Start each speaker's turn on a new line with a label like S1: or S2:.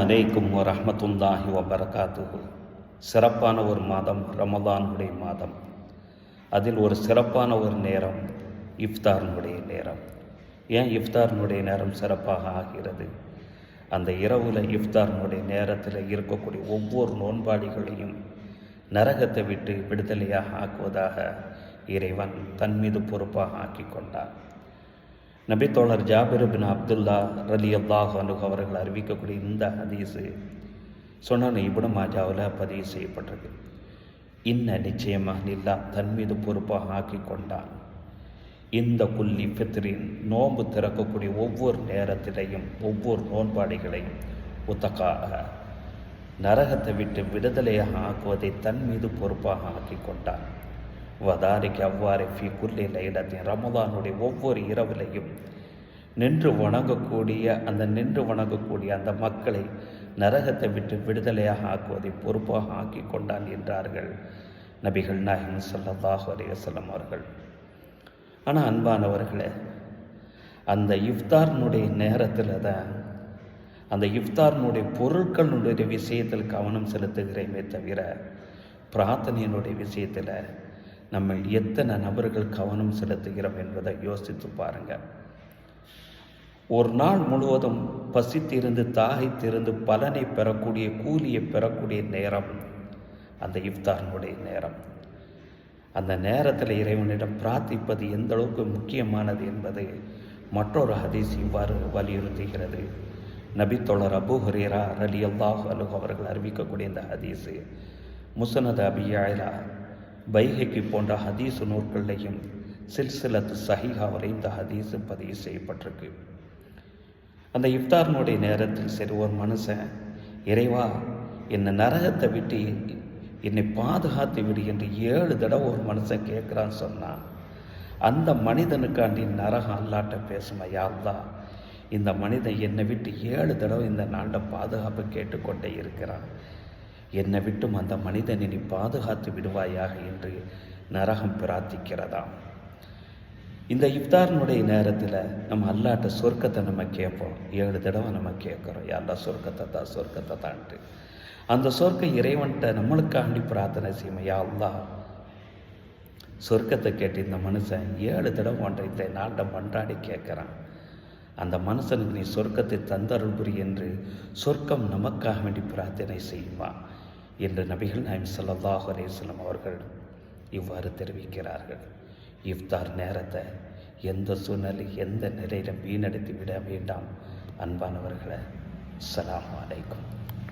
S1: அலைக்கும் வரஹமத்துல்லாஹி வபரகாத்துகு சிறப்பான ஒரு மாதம் ரமதானுடைய மாதம். அதில் ஒரு சிறப்பான ஒரு நேரம் இஃப்தாரினுடைய நேரம். ஏன் இஃப்தாரினுடைய நேரம் சிறப்பாக ஆகிறது? அந்த இரவில் இஃப்தாரினுடைய நேரத்தில் இருக்கக்கூடிய ஒவ்வொரு நோன்பாடிகளையும் நரகத்தை விட்டு விடுதலையாக ஆக்குவதாக இறைவன் தன் மீது பொறுப்பாக ஆக்கி கொண்டான் நபித்தோழர் ஜாபிர் பின் அப்துல்லா ரலி அல்லாஹ் அனு அவர்கள் அறிவிக்கக்கூடிய இந்த ஹதீஸு சொன்ன இபுன மாஜாவில் பதிவு செய்யப்பட்டிருக்கு. இன்ன நிச்சயமாக நில்லா தன் மீது பொறுப்பாக ஆக்கி கொண்டான். இந்த குல்லி பித்ரின் நோன்பு திறக்கக்கூடிய ஒவ்வொரு நேரத்திலையும் ஒவ்வொரு நோன்பாடிகளையும் உத்தக்காக நரகத்தை விட்டு விடுதலையாக ஆக்குவதை தன் மீது பொறுப்பாக ஆக்கி கொண்டான். வதாரிக்கு அவ்வாறு ஃபி குல்லி லைலத்தின் ரமதானுடைய ஒவ்வொரு இரவிலையும் நின்று வணங்கக்கூடிய அந்த நின்று வணங்கக்கூடிய அந்த மக்களை நரகத்தை விட்டு விடுதலையாக ஆக்குவதை பொறுப்பாக ஆக்கி கொண்டான் என்றார்கள். நபிகள் நாயகம் சொல்லதாக அலைஹி அவர்கள். ஆனால் அன்பானவர்களே அந்த இஃப்தார்னுடைய நேரத்தில் தான் அந்த இஃப்தார்னுடைய பொருட்களுடைய விஷயத்தில் கவனம் செலுத்துகிறேமே தவிர பிரார்த்தனையினுடைய விஷயத்தில் நம்ம எத்தனை நபர்கள் கவனம் செலுத்துகிறோம் என்பதை யோசித்து பாருங்கள் ஒரு நாள் முழுவதும் பசித்திருந்து தாகைத்திருந்து பலனை பெறக்கூடிய கூலியை பெறக்கூடிய நேரம் அந்த இஃப்தாரினுடைய நேரம். அந்த நேரத்தில் இறைவனிடம் பிரார்த்திப்பது எந்த அளவுக்கு முக்கியமானது என்பது மற்றொரு ஹதீஸ் இவ்வாறு வலியுறுத்துகிறது. நபித்தோழர் அபு ஹரீரா ரலி அல்லாஹ் அலுஹ் அவர்கள் அறிவிக்கக்கூடிய இந்த ஹதீஸு முசனத் அபியாயிலா பைஹக்கி போன்ற ஹதீஸ் நூல்களையும் சில்சிலத்து சஹிஹாவில் இந்த ஹதீசு பதிவு செய்யப்பட்டிருக்கு. அந்த இஃப்தாரினுடைய நேரத்தில் சரி ஒரு மனுஷன் இறைவா என்னை நரகத்தை விட்டு என்னை பாதுகாத்து விடு என்று ஏழு தடவை ஒரு மனுஷன் கேட்குறான்னு சொன்னான் அந்த மனிதனுக்காண்டி நரகம் அல்லாட்ட பேசுமா? யாருதா இந்த மனிதன் என்னை விட்டு ஏழு தடவை இந்த நாட்டை பாதுகாப்பு கேட்டுக்கொண்டே இருக்கிறான். என்னை விட்டும் அந்த மனிதனை நீ பாதுகாத்து விடுவாயாக என்று நரகம் பிரார்த்திக்கிறதாம். இந்த இஃப்தாரினுடைய நேரத்தில் நம்ம அல்லாட்ட சொர்க்கத்தை நம்ம கேட்போம். ஏழு தடவை நம்ம கேட்குறோம். யாரா சொர்க்கத்தை தான் சொர்க்கத்தை தான்ட்டு. அந்த சொர்க்க இறைவன்கிட்ட நம்மளுக்காண்டி பிரார்த்தனை செய்யும் யா அல்லா சொர்க்கத்தை கேட்டு இந்த மனுஷன் ஏழு தடவை ஒன்றை இந்த நாட்டை மன்றாடி கேட்குறான். அந்த மனுஷனுக்கு நீ சொர்க்கத்தை தந்தருள் புரி என்று சொர்க்கம் நமக்காக வேண்டி பிரார்த்தனை செய்யுமா? என்று நபிகள் நாயம் சல்லாஹ் அலேஸ்லம் அவர்கள் இவ்வாறு தெரிவிக்கிறார்கள். இஃப்தார் நேரத்தை எந்த சூழ்நிலை எந்த நிலையிலும் வீணடித்து விட வேண்டாம். அன்பானவர்களை சலாம் அலைக்கும்.